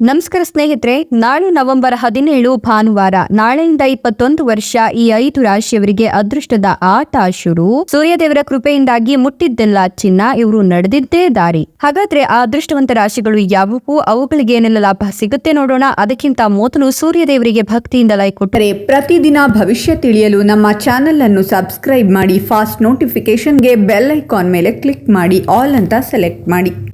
ನಮಸ್ಕಾರ ಸ್ನೇಹಿತರೆ, ನಾಳೆ ನವೆಂಬರ್ ಹದಿನೇಳು ಭಾನುವಾರ, ನಾಳೆಯಿಂದ ಇಪ್ಪತ್ತೊಂದು ವರ್ಷ ಈ ಐದು ರಾಶಿಯವರಿಗೆ ಅದೃಷ್ಟದ ಆಟ ಶುರು. ಸೂರ್ಯದೇವರ ಕೃಪೆಯಿಂದಾಗಿ ಮುಟ್ಟಿದ್ದೆಲ್ಲ ಚಿನ್ನ, ಇವರು ನಡೆದಿದ್ದೇ ದಾರಿ. ಹಾಗಾದ್ರೆ ಆ ಅದೃಷ್ಟವಂತ ರಾಶಿಗಳು ಯಾವುವು? ಅವುಗಳಿಗೆ ಏನೆಲ್ಲ ಲಾಭ ಸಿಗುತ್ತೆ ನೋಡೋಣ. ಅದಕ್ಕಿಂತ ಮೊದಲು ಸೂರ್ಯದೇವರಿಗೆ ಭಕ್ತಿಯಿಂದ ಲೈಕ್ ಕೊಟ್ಟರೆ ಪ್ರತಿದಿನ ಭವಿಷ್ಯ ತಿಳಿಯಲು ನಮ್ಮ ಚಾನೆಲ್ ಅನ್ನು ಸಬ್ಸ್ಕ್ರೈಬ್ ಮಾಡಿ, ಫಾಸ್ಟ್ ನೋಟಿಫಿಕೇಶನ್ಗೆ ಬೆಲ್ ಐಕಾನ್ ಮೇಲೆ ಕ್ಲಿಕ್ ಮಾಡಿ, ಆಲ್ ಅಂತ ಸೆಲೆಕ್ಟ್ ಮಾಡಿ.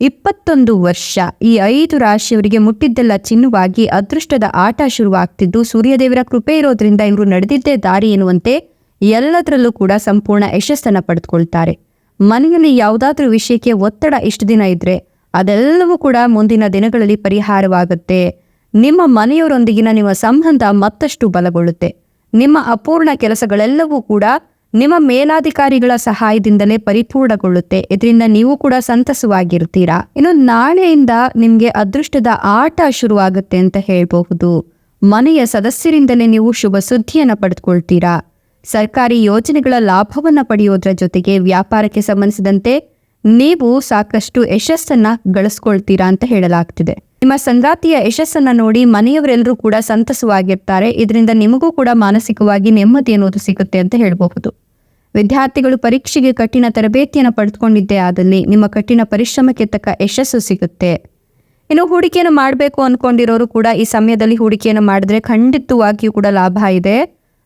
ಇಪ್ಪತ್ತೊಂದು ವರ್ಷ ಈ ಐದು ರಾಶಿಯವರಿಗೆ ಮುಟ್ಟಿದ್ದೆಲ್ಲ ಚಿನ್ನುವಾಗಿ ಅದೃಷ್ಟದ ಆಟ ಶುರುವಾಗ್ತಿದ್ದು ಸೂರ್ಯದೇವರ ಕೃಪೆ ಇರೋದ್ರಿಂದ ಇವರು ನಡೆದಿದ್ದೇ ದಾರಿ ಎನ್ನುವಂತೆ ಎಲ್ಲದರಲ್ಲೂ ಕೂಡ ಸಂಪೂರ್ಣ ಯಶಸ್ಸನ್ನ ಪಡೆದುಕೊಳ್ತಾರೆ. ಮನೆಯಲ್ಲಿ ಯಾವುದಾದ್ರೂ ವಿಷಯಕ್ಕೆ ಒತ್ತಡ ಇಷ್ಟು ದಿನ ಇದ್ರೆ ಅದೆಲ್ಲವೂ ಕೂಡ ಮುಂದಿನ ದಿನಗಳಲ್ಲಿ ಪರಿಹಾರವಾಗುತ್ತೆ. ನಿಮ್ಮ ಮನೆಯವರೊಂದಿಗಿನ ನಿಮ್ಮ ಸಂಬಂಧ ಮತ್ತಷ್ಟು ಬಲಗೊಳ್ಳುತ್ತೆ. ನಿಮ್ಮ ಅಪೂರ್ಣ ಕೆಲಸಗಳೆಲ್ಲವೂ ಕೂಡ ನಿಮ್ಮ ಮೇಲಾಧಿಕಾರಿಗಳ ಸಹಾಯದಿಂದಲೇ ಪರಿಪೂರ್ಣಗೊಳ್ಳುತ್ತೆ. ಇದರಿಂದ ನೀವು ಕೂಡ ಸಂತಸವಾಗಿರ್ತೀರಾ? ಇನ್ನು ನಾಳೆಯಿಂದ ನಿಮ್ಗೆ ಅದೃಷ್ಟದ ಆಟ ಶುರುವಾಗುತ್ತೆ ಅಂತ ಹೇಳಬಹುದು. ಮನೆಯ ಸದಸ್ಯರಿಂದಲೇ ನೀವು ಶುಭ ಸುದ್ದಿಯನ್ನು ಪಡೆದುಕೊಳ್ತೀರಾ? ಸರ್ಕಾರಿ ಯೋಜನೆಗಳ ಲಾಭವನ್ನ ಪಡೆಯೋದ್ರ ಜೊತೆಗೆ ವ್ಯಾಪಾರಕ್ಕೆ ಸಂಬಂಧಿಸಿದಂತೆ ನೀವು ಸಾಕಷ್ಟು ಯಶಸ್ಸನ್ನ ಗಳಿಸ್ಕೊಳ್ತೀರಾ ಅಂತ ಹೇಳಲಾಗ್ತಿದೆ. ನಿಮ್ಮ ಸಂಗಾತಿಯ ಯಶಸ್ಸನ್ನ ನೋಡಿ ಮನೆಯವರೆಲ್ಲರೂ ಕೂಡ ಸಂತಸವಾಗಿರ್ತಾರೆ. ಇದರಿಂದ ನಿಮಗೂ ಕೂಡ ಮಾನಸಿಕವಾಗಿ ನೆಮ್ಮದಿ ಅನ್ನೋದು ಸಿಗುತ್ತೆ ಅಂತ ಹೇಳಬಹುದು. ವಿದ್ಯಾರ್ಥಿಗಳು ಪರೀಕ್ಷೆಗೆ ಕಠಿಣ ತರಬೇತಿಯನ್ನು ಪಡೆದುಕೊಂಡಿದ್ದೇ ಆದಲ್ಲಿ ನಿಮ್ಮ ಕಠಿಣ ಪರಿಶ್ರಮಕ್ಕೆ ತಕ್ಕ ಯಶಸ್ಸು ಸಿಗುತ್ತೆ. ಇನ್ನು ಹೂಡಿಕೆಯನ್ನು ಮಾಡಬೇಕು ಅಂದ್ಕೊಂಡಿರೋರು ಕೂಡ ಈ ಸಮಯದಲ್ಲಿ ಹೂಡಿಕೆಯನ್ನು ಮಾಡಿದ್ರೆ ಖಂಡಿತವಾಗಿಯೂ ಕೂಡ ಲಾಭ ಇದೆ.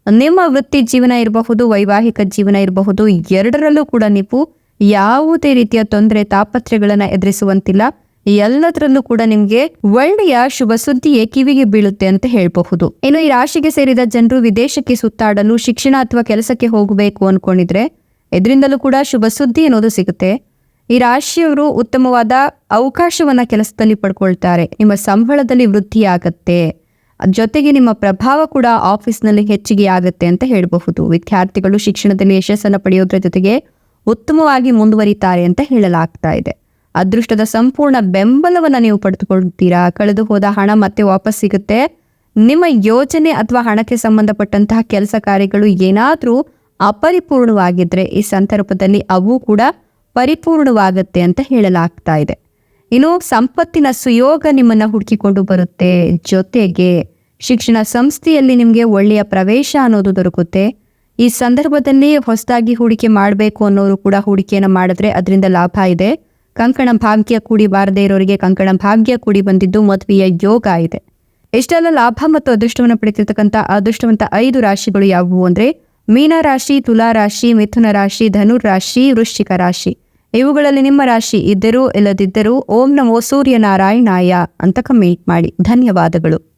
ನಿಮ್ಮ ವೃತ್ತಿ ಜೀವನ ಇರಬಹುದು, ವೈವಾಹಿಕ ಜೀವನ ಇರಬಹುದು, ಎರಡರಲ್ಲೂ ಕೂಡ ನೀವು ಯಾವುದೇ ರೀತಿಯ ತೊಂದರೆ ತಾಪತ್ರೆಗಳನ್ನು ಎದುರಿಸುವಂತಿಲ್ಲ. ಎಲ್ಲದರಲ್ಲೂ ಕೂಡ ನಿಮ್ಗೆ ಒಳ್ಳೆಯ ಶುಭ ಸುದ್ದಿಯೇ ಕಿವಿಗೆ ಬೀಳುತ್ತೆ ಅಂತ ಹೇಳಬಹುದು. ಇನ್ನು ಈ ರಾಶಿಗೆ ಸೇರಿದ ಜನರು ವಿದೇಶಕ್ಕೆ ಸುತ್ತಾಡಲು ಶಿಕ್ಷಣ ಅಥವಾ ಕೆಲಸಕ್ಕೆ ಹೋಗಬೇಕು ಅನ್ಕೊಂಡಿದ್ರೆ ಇದರಿಂದಲೂ ಕೂಡ ಶುಭ ಸುದ್ದಿ ಅನ್ನೋದು ಸಿಗುತ್ತೆ. ಈ ರಾಶಿಯವರು ಉತ್ತಮವಾದ ಅವಕಾಶವನ್ನ ಕೆಲಸದಲ್ಲಿ ಪಡ್ಕೊಳ್ತಾರೆ. ನಿಮ್ಮ ಸಂಬಳದಲ್ಲಿ ವೃದ್ಧಿಯಾಗತ್ತೆ ಜೊತೆಗೆ ನಿಮ್ಮ ಪ್ರಭಾವ ಕೂಡ ಆಫೀಸ್ನಲ್ಲಿ ಹೆಚ್ಚಿಗೆ ಆಗುತ್ತೆ ಅಂತ ಹೇಳಬಹುದು. ವಿದ್ಯಾರ್ಥಿಗಳು ಶಿಕ್ಷಣದಲ್ಲಿ ಯಶಸ್ಸನ್ನು ಪಡೆಯೋದ್ರ ಜೊತೆಗೆ ಉತ್ತಮವಾಗಿ ಮುಂದುವರಿತಾರೆ ಅಂತ ಹೇಳಲಾಗ್ತಾ ಇದೆ. ಅದೃಷ್ಟದ ಸಂಪೂರ್ಣ ಬೆಂಬಲವನ್ನ ನೀವು ಪಡೆದುಕೊಳ್ತೀರಾ? ಕಳೆದು ಹೋದ ಹಣ ಮತ್ತೆ ವಾಪಸ್ ಸಿಗುತ್ತೆ. ನಿಮ್ಮ ಯೋಜನೆ ಅಥವಾ ಹಣಕ್ಕೆ ಸಂಬಂಧಪಟ್ಟಂತಹ ಕೆಲಸ ಕಾರ್ಯಗಳು ಏನಾದರೂ ಅಪರಿಪೂರ್ಣವಾಗಿದ್ರೆ ಈ ಸಂದರ್ಭದಲ್ಲಿ ಅವು ಕೂಡ ಪರಿಪೂರ್ಣವಾಗುತ್ತೆ ಅಂತ ಹೇಳಲಾಗ್ತಾ ಇದೆ. ಇನ್ನು ಸಂಪತ್ತಿನ ಸುಯೋಗ ನಿಮ್ಮನ್ನ ಹುಡುಕಿಕೊಂಡು ಬರುತ್ತೆ. ಜೊತೆಗೆ ಶಿಕ್ಷಣ ಸಂಸ್ಥೆಯಲ್ಲಿ ನಿಮಗೆ ಒಳ್ಳೆಯ ಪ್ರವೇಶ ಅನ್ನೋದು ದೊರಕುತ್ತೆ. ಈ ಸಂದರ್ಭದಲ್ಲಿ ಹೊಸದಾಗಿ ಹೂಡಿಕೆ ಮಾಡಬೇಕು ಅನ್ನೋರು ಕೂಡ ಹೂಡಿಕೆಯನ್ನು ಮಾಡಿದ್ರೆ ಅದರಿಂದ ಲಾಭ ಇದೆ. ಕಂಕಣ ಭಾಗ್ಯ ಕೂಡಿ ಬಾರದೇ ಇರೋರಿಗೆ ಕಂಕಣ ಭಾಗ್ಯ ಕೂಡಿ ಬಂದಿದ್ದು ಮದುವೆಯ ಯೋಗ ಇದೆ. ಇಷ್ಟೆಲ್ಲ ಲಾಭ ಮತ್ತು ಅದೃಷ್ಟವನ್ನು ಪಡೆದಿರ್ತಕ್ಕಂಥ ಅದೃಷ್ಟವಂತ ಐದು ರಾಶಿಗಳು ಯಾವುವು ಅಂದ್ರೆ ಮೀನರಾಶಿ ತುಲಾ ರಾಶಿ, ಮಿಥುನ ರಾಶಿ ಧನುರ್ ರಾಶಿ, ವೃಶ್ಚಿಕ ರಾಶಿ. ಇವುಗಳಲ್ಲಿ ನಿಮ್ಮ ರಾಶಿ ಇದ್ದರೂ ಇಲ್ಲದಿದ್ದರೂ ಓಂ ನಮೋ ಸೂರ್ಯನಾರಾಯಣಾಯ ಅಂತ ಕಮೆಂಟ್ ಮಾಡಿ. ಧನ್ಯವಾದಗಳು.